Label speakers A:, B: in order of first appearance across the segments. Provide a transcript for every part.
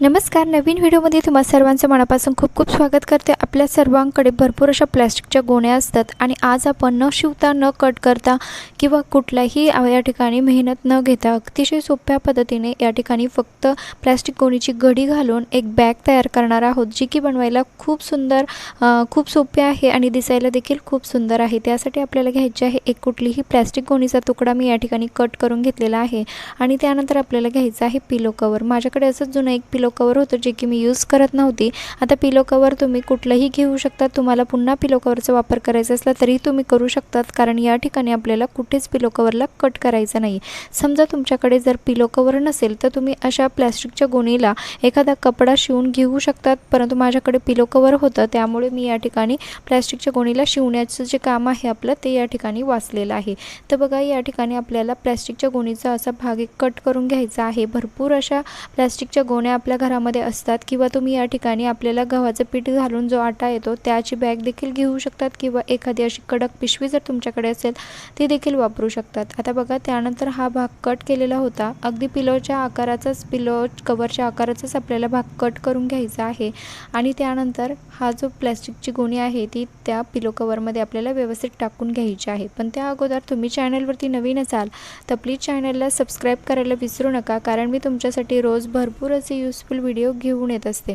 A: नमस्कार नवीन व्हिडिओमध्ये तुम्हा सर्वांचं मनापासून खूप खूप स्वागत करते. आपल्या सर्वांकडे भरपूर अशा प्लॅस्टिकच्या गोण्या असतात आणि आज आपण न शिवता न कट करता किंवा कुठलाही या ठिकाणी मेहनत न घेता अतिशय सोप्या पद्धतीने या ठिकाणी फक्त प्लॅस्टिक गोणीची घडी घालून एक बॅग तयार करणार आहोत जी की बनवायला खूप सुंदर खूप सोपी आहे आणि दिसायला देखील खूप सुंदर आहे. त्यासाठी आपल्याला घ्यायची आहे एक कुठलीही प्लॅस्टिक गोणीचा तुकडा मी या ठिकाणी कट करून घेतलेला आहे आणि त्यानंतर आपल्याला घ्यायचं आहे पिलो कवर माझ्याकडे असंच जुनं एक पिलो कवर होतं जे की मी यूज करत नव्हती. आता पिलो कवर तुम्ही कुठलंही घेऊ शकता तुम्हाला पुन्हा पिलो कवरचा वापर करायचा असला तरी तुम्ही करू शकतात कारण या ठिकाणी आपल्याला कुठेच पिलो कवरला कट करायचं नाही. समजा तुमच्याकडे जर पिलो कवर नसेल तर तुम्ही अशा प्लॅस्टिकच्या गोणीला एखादा कपडा शिवून घेऊ शकतात परंतु माझ्याकडे पिलो कवर होतं त्यामुळे मी या ठिकाणी प्लॅस्टिकच्या गोणीला शिवण्याचं जे काम आहे आपलं ते या ठिकाणी वाचलेलं आहे. तर बघा या ठिकाणी आपल्याला प्लॅस्टिकच्या गोणीचा असा भाग एक कट करून घ्यायचा आहे. भरपूर अशा प्लॅस्टिकच्या गोण्या आपल्या घरामध्ये असतात किंवा तुम्ही या ठिकाणी आपल्याला गव्हाचं पीठ घालून जो आटा येतो त्याची बॅग देखील घेऊ शकतात किंवा एखादी अशी कडक पिशवी जर तुमच्याकडे असेल ती देखील वापरू शकतात. आता बघा त्यानंतर हा भाग कट केलेला होता. अगदी पिलोच्या आकाराचाच पिलो कवरच्या आकाराचाच आपल्याला भाग कट करून घ्यायचा आहे. आणि त्यानंतर हा जो प्लॅस्टिकची गोणी आहे ती त्या पिलो कवरमध्ये आपल्याला व्यवस्थित टाकून घ्यायची आहे. पण त्या अगोदर तुम्ही चॅनलवरती नवीन असाल तर प्लीज चॅनलला सबस्क्राईब करायला विसरू नका कारण मी तुमच्यासाठी रोज भरपूर असे यूज व्हिडिओ घेऊन येत असते.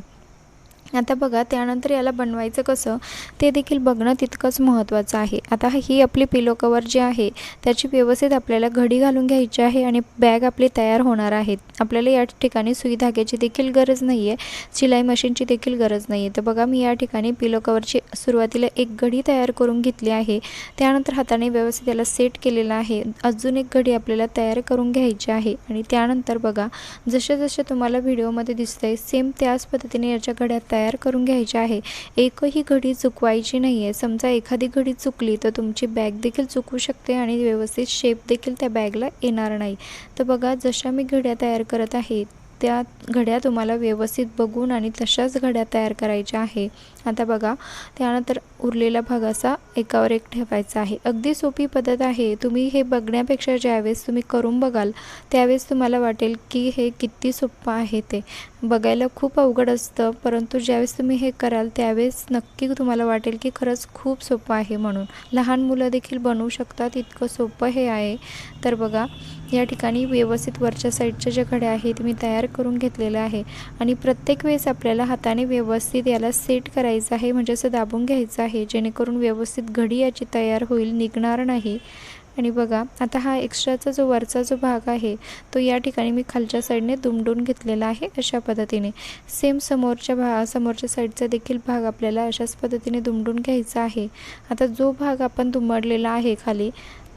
A: आता बघा त्यानंतर याला बनवायचं कसं ते देखील बघणं तितकंच महत्त्वाचं आहे. आता ही आपली पिलो कवर जी आहे त्याची व्यवस्थित आपल्याला घडी घालून घ्यायची आहे आणि बॅग आपली तयार होणार आहेत. आपल्याला या ठिकाणी सुई धाग्याची देखील गरज नाही आहे शिलाई मशीनची देखील गरज नाही आहे तर बघा मी या ठिकाणी पिलो कवरची सुरुवातीला एक घडी तयार करून घेतली आहे. त्यानंतर हाताने व्यवस्थित याला सेट केलेला आहे. अजून एक घडी आपल्याला तयार करून घ्यायची आहे. आणि त्यानंतर बघा जसे जसे तुम्हाला व्हिडिओमध्ये दिसतंय सेम त्याच पद्धतीने याच्या घड्या तयार करून घ्यायचे आहे. एकही घडी चुकवायची नाही आहे समजा एखादी घडी चुकली तर तुमची बॅग देखील चुकू शकते आणि व्यवस्थित शेप देखील त्या बॅगला येणार नाही. तर बघा जशा मी घड्या तयार करत आहे त्या घड्या तुम्हाला व्यवस्थित बघून आणि तशाच घड्या तयार करायच्या आहे. आता बघा त्यानंतर उरलेला भाग असा एकावर एक ठेवायचा आहे. अगदी सोपी पद्धत आहे. तुम्ही हे बघण्यापेक्षा ज्यावेळेस तुम्ही करून बघाल त्यावेळेस तुम्हाला वाटेल की हे किती सोपं आहे ते. बघायला खूप अवघड असतं परंतु ज्यावेळेस तुम्ही हे कराल त्यावेळेस नक्की तुम्हाला वाटेल की खरंच खूप सोपं आहे म्हणून. लहान मुलं देखील बनवू शकतात इतकं सोपं हे आहे. तर बघा या ठिकाणी व्यवस्थित वरच्या साईडच्या ज्या घड्या आहेत मी तयार करून घेतलेलं आहे. आणि प्रत्येक वेळेस आपल्याला हाताने व्यवस्थित याला सेट करायचं आहे म्हणजे असं दाबून घ्यायचं आहे जेणेकरून व्यवस्थित घडी याची तयार होईल निघणार नाही. आणि बघा आता हा एक्स्ट्राचा जो वरचा जो भाग आहे तो या ठिकाणी मी खालच्या साईडने दुमडून घेतलेला आहे अशा पद्धतीने. सेम समोरच्या भा समोरच्या साईडचा देखील भाग आपल्याला अशाच पद्धतीने दुमडून घ्यायचा आहे. आता जो भाग आपण दुमडलेला आहे खाली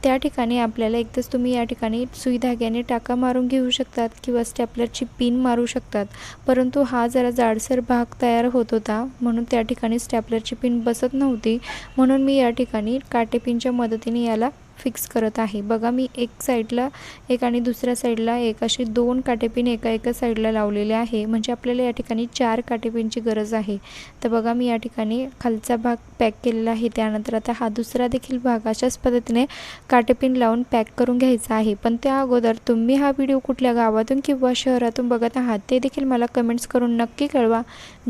A: त्या ठिकाणी आपल्याला एकदाच तुम्ही या ठिकाणी सुई धाग्याने टाका मारून घेऊ शकतात किंवा स्टॅपलरची पिन मारू शकतात. परंतु हा जरा जाडसर भाग तयार होत होता म्हणून त्या ठिकाणी स्टॅपलरची पिन बसत नव्हती. म्हणून मी या ठिकाणी काटेपिनच्या मदतीने याला फिक्स करत आहे. बघा मी एक साईडला एक आणि दुसऱ्या साईडला एक अशी दोन काटेपिन एका एका साईडला लावलेले आहे. म्हणजे आपल्याला या ठिकाणी चार काटेपिनची गरज आहे. तर बघा मी या ठिकाणी खालचा भाग पॅक केलेला आहे. त्यानंतर आता हा दुसरा देखील भाग अशाच पद्धतीने काटेपिन लावून पॅक करून घ्यायचा आहे. पण त्या अगोदर तुम्ही हा व्हिडिओ कुठल्या गावातून किंवा शहरातून बघत आहात ते देखील मला कमेंट्स करून नक्की कळवा.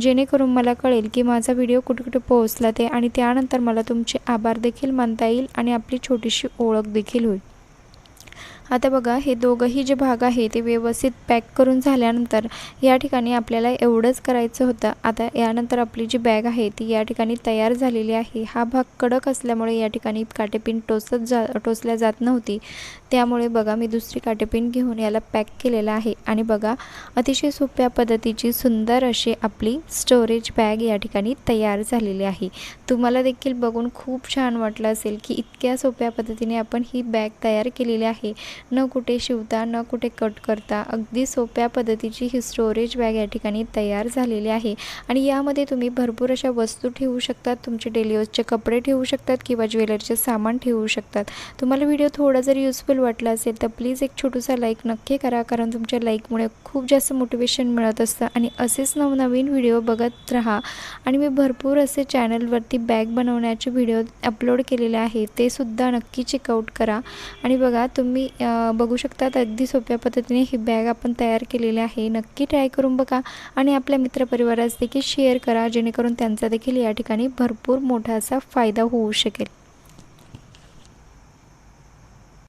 A: जेणेकरून मला कळेल की माझा व्हिडिओ कुठे कुठे पोहोचला ते. आणि त्यानंतर मला तुमचे आभार देखील मानता येईल आणि आपली छोटीशी ओळख देखील होईल. आता बघा हे दोघंही जे भाग आहे ते व्यवस्थित पॅक करून झाल्यानंतर या ठिकाणी आपल्याला एवढंच करायचं होतं. आता यानंतर आपली जी बॅग आहे ती या ठिकाणी तयार झालेली आहे. हा भाग कडक असल्यामुळे या ठिकाणी काटेपिन टोचत जा टोचल्या जात नव्हती. त्यामुळे बघा मी दुसरी काटेपिन घेऊन याला पॅक केलेलं आहे. आणि बघा अतिशय सोप्या पद्धतीची सुंदर अशी आपली स्टोरेज बॅग या ठिकाणी तयार झालेली आहे. तुम्हाला देखील बघून खूप छान वाटलं असेल की इतक्या सोप्या पद्धतीने आपण ही बॅग तयार केलेली आहे. न कुठे शिवता न कुठे कट करता अगदी सोप्या पद्धतीची ही स्टोरेज बॅग या ठिकाणी तयार झालेली आहे. आणि यामध्ये तुम्ही भरपूर अशा वस्तू ठेवू शकतात तुमचे डेली यूजचे कपडे ठेवू शकतात किंवा ज्वेलरीचे सामान ठेवू शकतात. तुम्हाला व्हिडिओ थोडा जरी युजफुल वाटला असेल तर प्लीज एक छोटूसा लाईक नक्की करा कारण तुमच्या लाईकमुळे खूप जास्त मोटिवेशन मिळत असतं. आणि असेच नवनवीन व्हिडिओ बघत राहा. आणि मी भरपूर असे चॅनलवरती बॅग बनवण्याचे व्हिडिओ अपलोड केलेले आहे ते सुद्धा नक्की चेकआउट करा. आणि बघा तुम्ही बघू शकतात. अगदी सोप्या पद्धतीने ही बॅग आपण तयार केलेली आहे. नक्की ट्राय करून बघा आणि आपल्या मित्रपरिवारास देखील शेअर करा जेणेकरून त्यांचा देखील या ठिकाणी भरपूर मोठा असा फायदा होऊ शकेल.